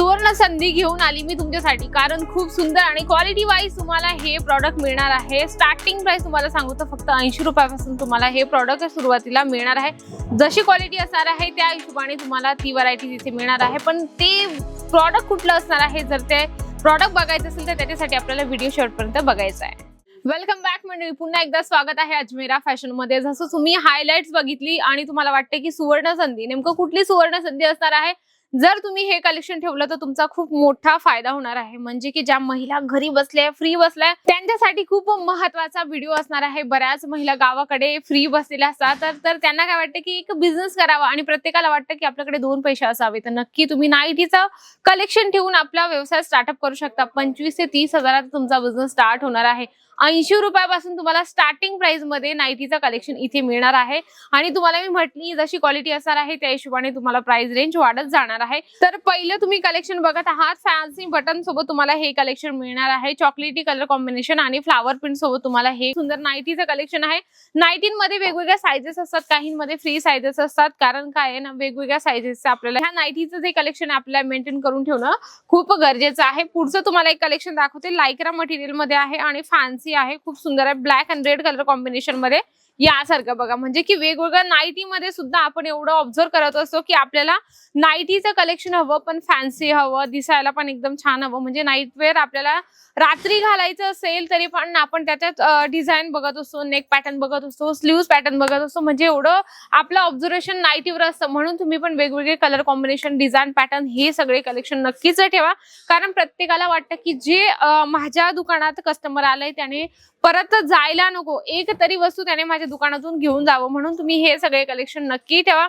सुवर्ण संधी घेऊन आली मी तुमच्यासाठी. कारण खूप सुंदर आणि क्वालिटी वाईज तुम्हाला हे प्रॉडक्ट मिळणार आहे. स्टार्टिंग प्राइस तुम्हाला सांगू तर फक्त ऐंशी रुपयापासून तुम्हाला हे प्रॉडक्ट सुरुवातीला मिळणार आहे. जशी क्वालिटी असणार आहे त्या हिशोबाने तुम्हाला ती व्हरायटी तिथे मिळणार आहे. पण ते प्रॉडक्ट कुठलं असणार आहे जर ते प्रॉडक्ट बघायचं असेल तर त्याच्यासाठी आपल्याला व्हिडिओ शेवटपर्यंत बघायचा आहे. वेलकम बॅक मंडळी. पुन्हा एकदा स्वागत आहे अजमेरा फॅशनमध्ये. जसं तुम्ही हायलाइट्स बघितली आणि तुम्हाला वाटते की सुवर्ण संधी नेमकं कुठली सुवर्ण संधी असणार आहे? जर तुम्ही हे कलेक्शन ठेवलं तर तुमचा खूप मोठा फायदा होणार आहे. म्हणजे की ज्या महिला घरी बसल्या फ्री बसल्या त्यांच्यासाठी खूप महत्त्वाचा व्हिडिओ असणार आहे. बऱ्याच महिला गावाकडे फ्री बसलेल्या असतात. तर तर त्यांना काय वाटतं की एक बिझनेस करावा आणि प्रत्येकाला वाटतं की आपल्याकडे दोन पैसे असावे तर नक्की तुम्ही नाईटीचं कलेक्शन ठेवून आपला व्यवसाय स्टार्टअप करू शकता. पंचवीस ते तीस हजारात तुमचा बिझनेस स्टार्ट होणार आहे. ऐंशी रुपयापासून तुम्हाला स्टार्टिंग प्राइसमध्ये नाईटीचा कलेक्शन इथे मिळणार आहे. आणि तुम्हाला मी म्हटली जशी क्वालिटी असणार आहे त्या हिशोबाने तुम्हाला प्राइस रेंज वाढत जाणार आहे. तर पहिलं तुम्ही कलेक्शन बघत आहात. फॅन्सी बटन सोबत तुम्हाला हे कलेक्शन मिळणार आहे. चॉकलेटी कलर कॉम्बिनेशन आणि फ्लावर प्रिंट सोबत तुम्हाला हे सुंदर नाईटीचं कलेक्शन आहे. नाईटीन मध्ये वेगवेगळ्या सायझेस असतात. काहींमध्ये फ्री सायझेस असतात. कारण काय आहे ना वेगवेगळ्या सायझेस आपल्याला ह्या नाईटीचं जे कलेक्शन आपल्याला मेंटेन करून ठेवणं खूप गरजेचं आहे. पुढचं तुम्हाला एक कलेक्शन दाखवते. लायक्रा मटेरियलमध्ये आहे आणि फॅन्सी आहे. खूप सुंदर आहे. ब्लॅक अँड रेड कलर कॉम्बिनेशनमध्ये. यासारखं बघा. म्हणजे की वेगवेगळ्या नाईटी मध्ये सुद्धा आपण एवढं ऑब्झर्व करत असतो की आपल्याला नाईटीचं कलेक्शन हवं पण फॅन्सी हवं दिसायला पण एकदम छान हवं. म्हणजे नाईटवेअर आपल्याला रात्री घालायचं असेल तरी पण आपण त्याच्यात डिझाईन बघत असतो नेक पॅटर्न बघत असतो स्लीव्ह पॅटर्न बघत असतो. म्हणजे एवढं आपलं ऑब्झर्वेशन नाईटीवर असतं. म्हणून तुम्ही पण वेगवेगळे कलर कॉम्बिनेशन डिझाईन पॅटर्न हे सगळे कलेक्शन नक्कीच ठेवा. कारण प्रत्येकाला वाटतं की जे माझ्या दुकानात कस्टमर आलंय त्याने परत जायला नको. एक तरी वस्तू त्याने माझ्या दुकानातून घेऊन जावं म्हणून तुम्ही हे सगळे कलेक्शन नक्की ठेवा.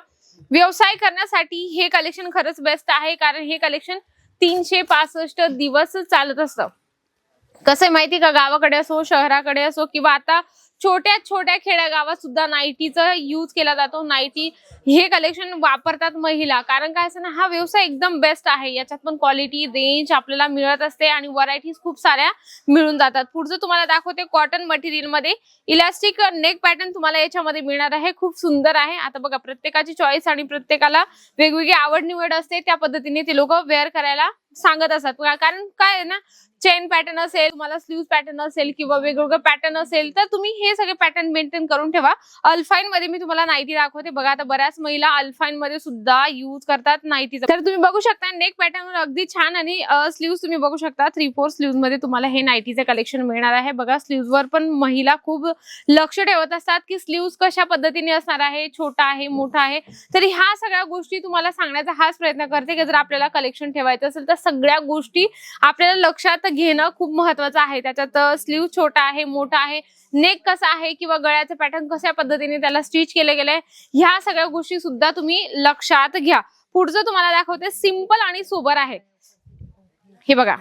व्यवसाय करण्यासाठी हे कलेक्शन खरंच बेस्ट आहे कारण हे कलेक्शन तीनशे पासष्ट दिवस चालत असतं. कसं आहे माहिती का? गावाकडे असो शहराकडे असो किंवा आता छोट्या छोट्या खेड्यागावात सुद्धा नाईटीचा यूज केला जातो. नाईटी हे कलेक्शन वापरतात महिला. कारण काय असं ना हा व्यवसाय एकदम बेस्ट आहे. याच्यात पण क्वालिटी रेंज आपल्याला मिळत असते आणि व्हरायटीज खूप साऱ्या मिळून जातात. पुढचं तुम्हाला दाखवते कॉटन मटेरियलमध्ये. इलास्टिक नेक पॅटर्न तुम्हाला याच्यामध्ये मिळणार आहे. खूप सुंदर आहे. आता बघा प्रत्येकाची चॉईस आणि प्रत्येकाला वेगवेगळी आवड निवड असते. त्या पद्धतीने ते लोक वेअर करायला सांगत असतात. कारण काय आहे ना चेन पॅटर्न असेल तुम्हाला स्लीव्ह पॅटर्न असेल किंवा वेगवेगळं पॅटर्न असेल तर तुम्ही हे सगळे पॅटर्न मेंटेन करून ठेवा. अल्फाईन मध्ये मी तुम्हाला नाईटी दाखवते. बघा आता बऱ्याच महिला अल्फाईन मध्ये सुद्धा युज करतात नाईटीचा. तर तुम्ही बघू शकता नेक पॅटर्न अगदी छान आणि स्लीव्ह तुम्ही बघू शकता. थ्री फोर स्लीव्हमध्ये तुम्हाला हे नाईटीचं कलेक्शन मिळणार आहे. बघा स्लीव्ह वर पण महिला खूप लक्ष ठेवत असतात की स्लीव्ह कशा पद्धतीने असणार आहे छोटा आहे मोठा आहे. तर ह्या सगळ्या गोष्टी तुम्हाला सांगण्याचा हाच प्रयत्न करते की जर आपल्याला कलेक्शन ठेवायचं असेल तर सगळ्या गोष्टी आपल्याला लक्षात घेणं खूप महत्वाचं आहे. त्याच्यात स्लीव्ह छोटा आहे मोठा आहे. नेक कसा आहे किंवा गळ्याचं पॅटर्न कशा पद्धतीने त्याला स्टिच केलं गेलंय ह्या सगळ्या गोष्टी सुद्धा तुम्ही लक्षात घ्या. पुढचं तुम्हाला दाखवते सिंपल आणि सोबर आहे. हे बघा.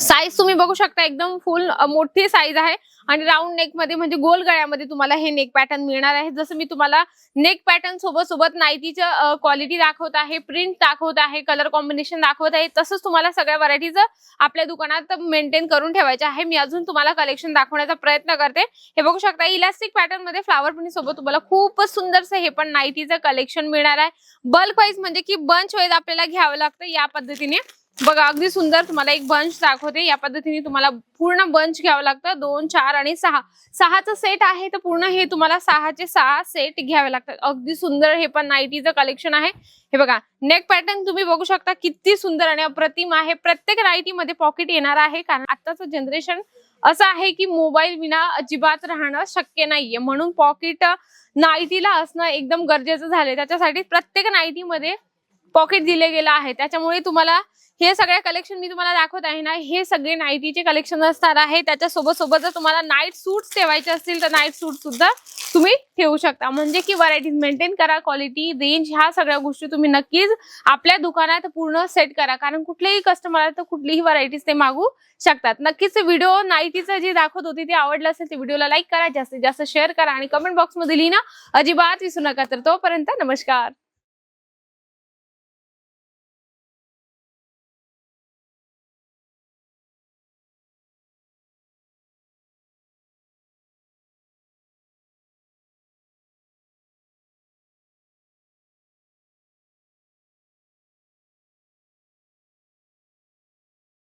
साईज तुम्ही बघू शकता एकदम फुल मोठी साईज आहे. आणि राऊंड नेकमध्ये म्हणजे गोल गळ्यामध्ये तुम्हाला हे नेक पॅटर्न मिळणार आहे. जसं मी तुम्हाला नेक पॅटर्न सोबत सोबत नाईटीचं क्वालिटी दाखवत आहे प्रिंट दाखवत आहे कलर कॉम्बिनेशन दाखवत आहे. तसंच तुम्हाला सगळ्या व्हरायटीचं आपल्या दुकानात मेंटेन करून ठेवायचे आहे. मी अजून तुम्हाला कलेक्शन दाखवण्याचा प्रयत्न करते. हे बघू शकता इलास्टिक पॅटर्नमध्ये फ्लावर प्रिंट सोबत तुम्हाला खूपच सुंदरसं हे पण नाईटीचं कलेक्शन मिळणार आहे. बल्क वाईज म्हणजे की बंच वाईज आपल्याला घ्यावं लागतं या पद्धतीने. बघा अगदी सुंदर तुम्हाला एक बंच दाखवते. या पद्धतीने तुम्हाला पूर्ण बंच घ्यावं लागतं. दोन चार आणि सहा. सहाचं सेट आहे तर पूर्ण हे तुम्हाला सहाचे सहा सेट घ्यावे लागतात. अगदी सुंदर हे पण नाईटीचं कलेक्शन आहे. हे बघा नेक पॅटर्न तुम्ही बघू शकता. किती सुंदर आणि अप्रतिम आहे. प्रत्येक नाईटीमध्ये पॉकेट येणार आहे. कारण आताचं जनरेशन असं आहे की मोबाईल विना अजिबात राहणं शक्य नाहीये. म्हणून पॉकेट नाईटीला असणं एकदम गरजेचं झालंय. त्याच्यासाठी प्रत्येक नाईटीमध्ये पॉकेट दिले गेलं आहे. त्याच्यामुळे तुम्हाला हे सगळे कलेक्शन मी तुम्हाला दाखवत आहे ना हे सगळे नाईटीचे कलेक्शन असणार आहे. त्याच्यासोबत सोबत जर तुम्हाला नाईट सूट ठेवायचे असतील तर नाईट सूट सुद्धा तुम्ही ठेवू शकता. म्हणजे की व्हरायटीज मेंटेन करा क्वालिटी रेंज ह्या सगळ्या गोष्टी तुम्ही नक्कीच आपल्या दुकानात पूर्ण सेट करा. कारण कुठलेही कस्टमर तर कुठलीही व्हरायटीज ते मागू शकतात. नक्कीच व्हिडिओ नाईटीचं जे दाखवत होती ते आवडलं असेल ते व्हिडिओला लाईक करा जास्तीत जास्त शेअर करा आणि कमेंट बॉक्समध्ये लिहिणं अजिबात विसरू नका. तर तोपर्यंत नमस्कार.